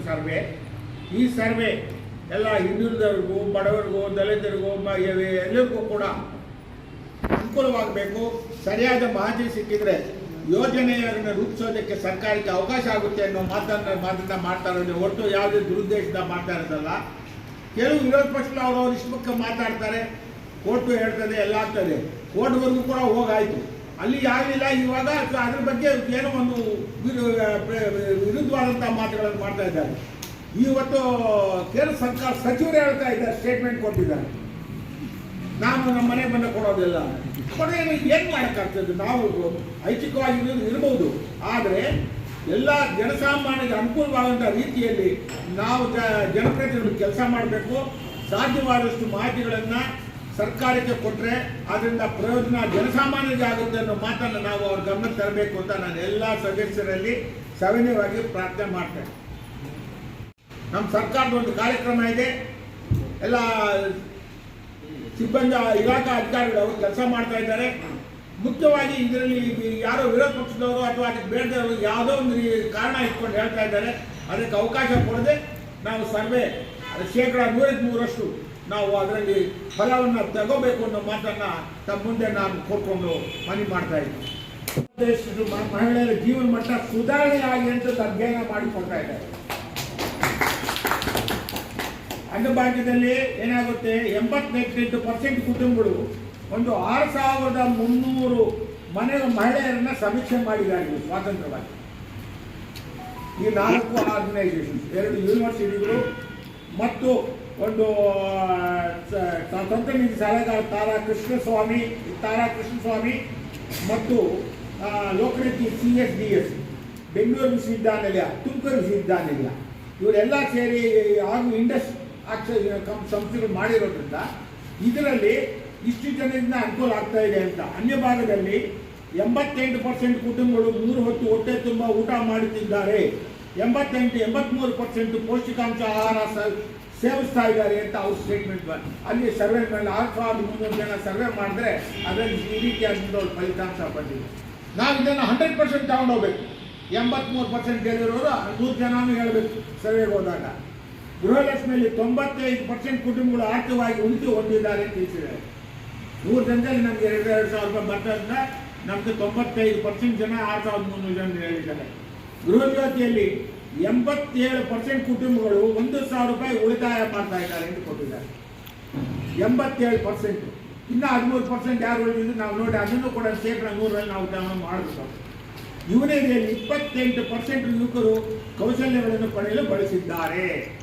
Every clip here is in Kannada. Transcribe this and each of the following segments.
ವರ್ಗದ ಸರ್ವೆ. ಈ ಸರ್ವೆ ಎಲ್ಲ ಹಿಂದುಳಿದವ್ರಿಗೂ, ಬಡವರಿಗೂ, ದಲಿತರಿಗೂ ಎಲ್ಲರಿಗೂ ಕೂಡ ಅನುಕೂಲವಾಗಬೇಕು. ಸರಿಯಾದ ಮಾಹಿತಿ ಸಿಕ್ಕಿದ್ರೆ ಯೋಜನೆಯನ್ನು ರೂಪಿಸೋದಕ್ಕೆ ಸರ್ಕಾರಕ್ಕೆ ಅವಕಾಶ ಆಗುತ್ತೆ ಅನ್ನೋ ಮಾತನ್ನ ಮಾತನ್ನ ಮಾಡ್ತಾ ಇರೋದು. ಹೊರತು ಯಾವುದೇ ದುರುದ್ದೇಶದ ಮಾಡ್ತಾ ಇರೋದಲ್ಲ. ಕೆಲವು ವಿರೋಧ ಪಕ್ಷಗಳು ಅವರು ಇಷ್ಟಕ್ಕೆ ಮಾತಾಡ್ತಾರೆ. ಕೋರ್ಟು ಹೇಳ್ತದೆ, ಎಲ್ಲ ಆಗ್ತದೆ. ಕೋರ್ಟ್ವರೆಗೂ ಕೂಡ ಹೋಗಾಯ್ತು. ಅಲ್ಲಿ ಆಗಲಿಲ್ಲ ಇವಾಗ ಅದ್ರ ಬಗ್ಗೆ ಏನೋ ಒಂದು ವಿರುದ್ಧವಾದಂತಹ ಮಾತುಗಳನ್ನು ಮಾಡ್ತಾ ಇದ್ದಾರೆ. ಇವತ್ತು ಕೇಂದ್ರ ಸರ್ಕಾರ ಸಚಿವರು ಹೇಳ್ತಾ ಇದ್ದಾರೆ ಸ್ಟೇಟ್ಮೆಂಟ್ ಕೊಟ್ಟಿದ್ದಾರೆ. ನಾನು ನಮ್ಮ ಮನೆ ಬಂದ ಕೊಡೋದಿಲ್ಲ. ಕೊನೆಯನ್ನು ಏನ್ ಮಾಡೋಕ್ಕಾಗ್ತದೆ? ನಾವು ಐಚ್ಛಿಕವಾಗಿ ಇರಬಹುದು ಆದರೆ ಎಲ್ಲ ಜನಸಾಮಾನ್ಯರಿಗೆ ಅನುಕೂಲವಾದಂಥ ರೀತಿಯಲ್ಲಿ ನಾವು ಜನಪ್ರತಿನಿಧಿಗಳು ಕೆಲಸ ಮಾಡಬೇಕು. ಸಾಧ್ಯವಾದಷ್ಟು ಮಾಹಿತಿಗಳನ್ನು ಸರ್ಕಾರಕ್ಕೆ ಕೊಟ್ಟರೆ ಅದರಿಂದ ಪ್ರಯೋಜನ ಜನಸಾಮಾನ್ಯರಿಗೆ ಆಗುತ್ತೆ ಅನ್ನೋ ಮಾತನ್ನು ನಾವು ಅವ್ರ ಗಮನಕ್ಕೆ ತರಬೇಕು ಅಂತ ನಾನು ಎಲ್ಲ ಸದಸ್ಯರಲ್ಲಿ ಸವಿನಯವಾಗಿ ಪ್ರಾರ್ಥನೆ ಮಾಡ್ತೇನೆ. ನಮ್ಮ ಸರ್ಕಾರದ ಒಂದು ಕಾರ್ಯಕ್ರಮ ಇದೆ. ಎಲ್ಲ ಸಿಬ್ಬಂದಿ, ಇಲಾಖಾ ಅಧಿಕಾರಿಗಳು ಅವರು ಕೆಲಸ ಮಾಡ್ತಾ ಇದ್ದಾರೆ. ಮುಖ್ಯವಾಗಿ ಇದರಲ್ಲಿ ಯಾರೋ ವಿರೋಧ ಪಕ್ಷದವರು ಅಥವಾ ಅದಕ್ಕೆ ಬೇಡದವರು ಯಾವುದೋ ಒಂದು ಕಾರಣ ಇಟ್ಕೊಂಡು ಹೇಳ್ತಾ ಇದ್ದಾರೆ. ಅದಕ್ಕೆ ಅವಕಾಶ ಕೊಡದೆ ನಾವು ಸರ್ವೆ, ಶೇಕಡ ನೂರಕ್ಕೆ ನೂರಷ್ಟು ನಾವು ಅದರಲ್ಲಿ ಫಲವನ್ನು ತಗೋಬೇಕು ಅನ್ನೋ ಮಾತನ್ನ ತಮ್ಮ ಮುಂದೆ ನಾನು ಕೊಟ್ಕೊಂಡು ಮನವಿ ಮಾಡ್ತಾ ಇದ್ದೀನಿ. ಮಹಿಳೆಯರ ಜೀವನ ಮಟ್ಟ ಸುಧಾರಣೆ ಆಗಿ ಅಂತ ಅಧ್ಯಯನ ಮಾಡಿಕೊಡ್ತಾ ಇದ್ದಾರೆ. ಅಂಗಭಾಗ್ಯದಲ್ಲಿ ಏನಾಗುತ್ತೆ? ಎಂಬತ್ತೆಂಟು ಪರ್ಸೆಂಟ್ ಕುಟುಂಬಗಳು ಒಂದು ಆರು ಸಾವಿರದ ಮುನ್ನೂರು ಮನೆ ಮಹಿಳೆಯರನ್ನ ಸಮೀಕ್ಷೆ ಮಾಡಿದ್ದಾರೆ ಸ್ವಾತಂತ್ರ್ಯವಾಗಿ. ಈ ನಾಲ್ಕು ಆರ್ಗನೈಸೇಷನ್ ಎರಡು ಯೂನಿವರ್ಸಿಟಿಗಳು ಮತ್ತು ಒಂದು ತಂತ್ರ ಸ- ಸ್ವತಂತ್ರ ನಿಧಿ ಸಲಹೆಗಾರ ತಾರಾ ಕೃಷ್ಣಸ್ವಾಮಿ ತಾರಾ ಕೃಷ್ಣಸ್ವಾಮಿ ಮತ್ತು ಲೋಕರೀತಿ Lokniti C S D S, Bengaluru ವಿಶ್ವವಿದ್ಯಾನಿಲಯ, ತುಮಕೂರು ವಿಶ್ವವಿದ್ಯಾನಿಲಯ. ಇವರೆಲ್ಲ ಸೇರಿ ಹಾಗೂ ಇಂಡಸ್ ಕಂ- ಸಂಸ್ಥೆಗಳು ಮಾಡಿರೋದ್ರಿಂದ ಇದರಲ್ಲಿ ಇಷ್ಟು ಜನರಿಂದ ಅನುಕೂಲ ಆಗ್ತಾ ಇದೆ ಅಂತ. ಅನ್ಯ ಭಾಗದಲ್ಲಿ ಎಂಬತ್ತೆಂಟು ಪರ್ಸೆಂಟ್ ಕುಟುಂಬಗಳು ಮೂರು ಹೊತ್ತು ಹೊಟ್ಟೆ ತುಂಬ ಊಟ ಮಾಡುತ್ತಿದ್ದಾರೆ. ಎಂಬತ್ತೆಂಟು, ಎಂಬತ್ಮೂರು ಪರ್ಸೆಂಟ್ ಪೌಷ್ಟಿಕಾಂಶ ಆಹಾರ ಸೇವಿಸ್ತಾ ಇದ್ದಾರೆ ಅಂತ ಅವ್ರ ಸ್ಟೇಟ್ಮೆಂಟ್ ಅಲ್ಲಿ ಸರ್ವೆ ಮೇಲೆ ಆರು ಸಾವಿರದ ಮುನ್ನೂರು ಜನ ಸರ್ವೆ ಮಾಡಿದ್ರೆ ಅದರಲ್ಲಿ ಈ ರೀತಿಯಾದಂಥ ಒಂದು ಫಲಿತಾಂಶ ಬಂದಿದೆ. ನಾವು ಇದನ್ನು ಹಂಡ್ರೆಡ್ ಪರ್ಸೆಂಟ್ ತಗೊಂಡೋಗ್ಬೇಕು ಎಂಬತ್ಮೂರು ಪರ್ಸೆಂಟ್ ಗೆಲ್ಲಿರೋರು ನೂರು ಜನನೂ ಹೇಳಬೇಕು ಸರ್ವೆಗೆ ಹೋದಾಗ. ಗೃಹಲಕ್ಷ್ಮಿಯಲ್ಲಿ ತೊಂಬತ್ತೈದು ಪರ್ಸೆಂಟ್ ಕುಟುಂಬಗಳು ಆರ್ಥಿಕವಾಗಿ ಉಳಿತು ಹೊಂದಿದ್ದಾರೆ ಅಂತ ತಿಳಿಸಿದ್ದಾರೆ. ನೂರು ಜನದಲ್ಲಿ ನಮಗೆ ಎರಡು ಎರಡು ಸಾವಿರ ರೂಪಾಯಿ ಬರ್ತದಿಂದ ನಮಗೆ ತೊಂಬತ್ತೈದು ಪರ್ಸೆಂಟ್ ಜನ ಆರು ಸಾವಿರದ ಮುನ್ನೂರು ಜನ ಹೇಳಿದ್ದಾರೆ. ಗೃಹ ಜ್ಯೋತಿಯಲ್ಲಿ ಎಂಬತ್ತೇಳು ಪರ್ಸೆಂಟ್ ಕುಟುಂಬಗಳು ಒಂದು ಸಾವಿರ ರೂಪಾಯಿ ಉಳಿತಾಯ ಮಾಡ್ತಾ ಇದ್ದಾರೆ ಎಂದು ಕೊಟ್ಟಿದ್ದಾರೆ. ಎಂಬತ್ತೇಳು ಪರ್ಸೆಂಟ್ ಇನ್ನು ಹದಿಮೂರು ಪರ್ಸೆಂಟ್ ಯಾರು ಉಳಿದಿದ್ದು ನಾವು ನೋಡಿ, ಅದನ್ನು ಕೂಡ ಶೇಕಡ ನೂರಲ್ಲಿ ನಾವು ಗಮನ ಮಾಡಬೇಕು. ಯುವನೇರಿಯಲ್ಲಿ ಇಪ್ಪತ್ತೆಂಟು ಪರ್ಸೆಂಟ್ ಯುವಕರು ಕೌಶಲ್ಯಗಳನ್ನು ಪಡೆಯಲು ಬಳಸಿದ್ದಾರೆ.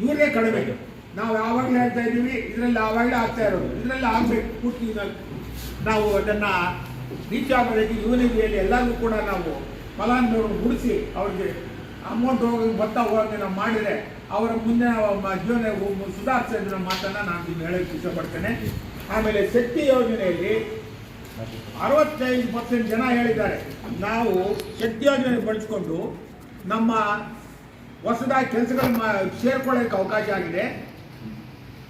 ಇವರೇ ಕಡಿಮೆ. ನಾವು ಯಾವಾಗಲೇ ಹೇಳ್ತಾ ಇದ್ದೀವಿ, ಇದರಲ್ಲಿ ಆವಾಗಲೇ ಆಗ್ತಾ ಇರೋದು. ಇದರಲ್ಲಿ ಆಗಬೇಕು, ಪೂರ್ತಿ ನಾವು- ನಾವು ಅದನ್ನು ರೀಚ್ ಆಗೋದಕ್ಕೆ ಯುವನಿಧಿಯಲ್ಲಿ ಎಲ್ಲರಿಗೂ ಕೂಡ ನಾವು ಫಲಾನುಭವಿಗಳನ್ನು ಮುಡಿಸಿ ಅವ್ರಿಗೆ ಅಮೌಂಟ್ ಹೋಗಿ ಬರ್ತಾ ಹೋಗಿ ನಾವು ಮಾಡಿದರೆ ಅವರ ಮುಂದೆ ಜೀವನ ಒಬ್ಬ ಸುಧಾರಿಸೋದ್ರ ಮಾತನ್ನು ನಾನು ನಿಮ್ಗೆ ಹೇಳಕ್ಕೆ ಇಷ್ಟಪಡ್ತೇನೆ. ಆಮೇಲೆ ಶಕ್ತಿ ಯೋಜನೆಯಲ್ಲಿ ಅರವತ್ತೈದು ಪರ್ಸೆಂಟ್ ಜನ ಹೇಳಿದ್ದಾರೆ. ನಾವು ಶಕ್ತಿ ಯೋಜನೆ ಬಳಸ್ಕೊಂಡು ನಮ್ಮ ಹೊಸದಾಗಿ ಕೆಲಸಗಳು ಸೇರ್ಕೊಳ್ಳೋಕೆ ಅವಕಾಶ ಆಗಿದೆ.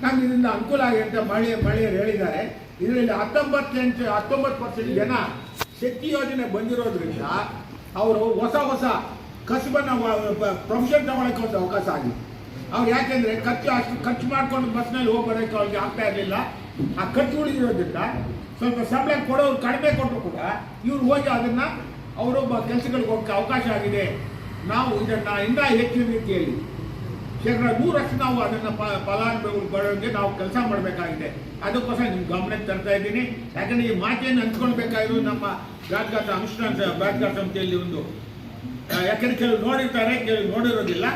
ನಮ್ಗೆ ಇದರಿಂದ ಅನುಕೂಲ ಆಗಿದೆ ಅಂತ ಮಹಿಳೆ, ಮಹಿಳೆಯರು ಹೇಳಿದ್ದಾರೆ. ಇದರಲ್ಲಿ ಹತ್ತೊಂಬತ್ತೆಂಟು, ಹತ್ತೊಂಬತ್ತು ಪರ್ಸೆಂಟ್ ಜನ ಶಕ್ತಿ ಯೋಜನೆ ಬಂದಿರೋದ್ರಿಂದ ಅವರು ಹೊಸ ಹೊಸ ಕಸಬನ್ನು ಪ್ರೊಫೆಷನ್ ತಗೊಳಕ್ಕೆ ಅವಕಾಶ ಆಗಿದೆ. ಅವ್ರು ಯಾಕೆಂದ್ರೆ ಖರ್ಚು ಅಷ್ಟು ಖರ್ಚು ಮಾಡ್ಕೊಂಡು ಬಸ್ನಲ್ಲಿ ಹೋಗಿ ಬರೋಕ್ಕೆ ಅವ್ರಿಗೆ ಆಗ್ತಾ ಇರಲಿಲ್ಲ. ಆ ಖರ್ಚು ಉಳಿದಿರೋದ್ರಿಂದ ಸ್ವಲ್ಪ ಸಂಬಳ ಕೊಡೋರು ಕಡಿಮೆ ಕೊಟ್ಟರು ಕೂಡ ಇವ್ರು ಹೋಗಿ ಅದನ್ನ ಅವರೊಬ್ಬ ಕೆಲಸಗಳಿಗೆ ಹೋಗಕ್ಕೆ ಅವಕಾಶ ಆಗಿದೆ. ನಾವು ಇದನ್ನು ಇಂದ ಹೆಚ್ಚಿನ ರೀತಿಯಲ್ಲಿ ಶೇಕಡ ನೂರಷ್ಟು ನಾವು ಅದನ್ನು ಫಲಾನುಭವಿಗಳು ಬರೋಂಗೆ ನಾವು ಕೆಲಸ ಮಾಡಬೇಕಾಗಿದೆ. ಅದಕ್ಕೋಸ್ಕರ ನಿಮ್ಮ ಗಮನಕ್ಕೆ ತರ್ತಾ ಇದ್ದೀನಿ. ಯಾಕಂದರೆ ಈ ಮಾತೆಯನ್ನು ಹಂಚ್ಕೊಳ್ಬೇಕಾಗಿರೋದು ನಮ್ಮ ಬ್ಯಾಟ್ಗಾಟ ಅನುಷ್ಠಾನ ಬ್ಯಾಟ್ಗಾಟ ಸಂಸ್ಥೆಯಲ್ಲಿ ಒಂದು ಯಾಕಂದ್ರೆ ಕೆಲವು ನೋಡಿರ್ತಾರೆ ಕೆಲವು ನೋಡಿರೋದಿಲ್ಲ.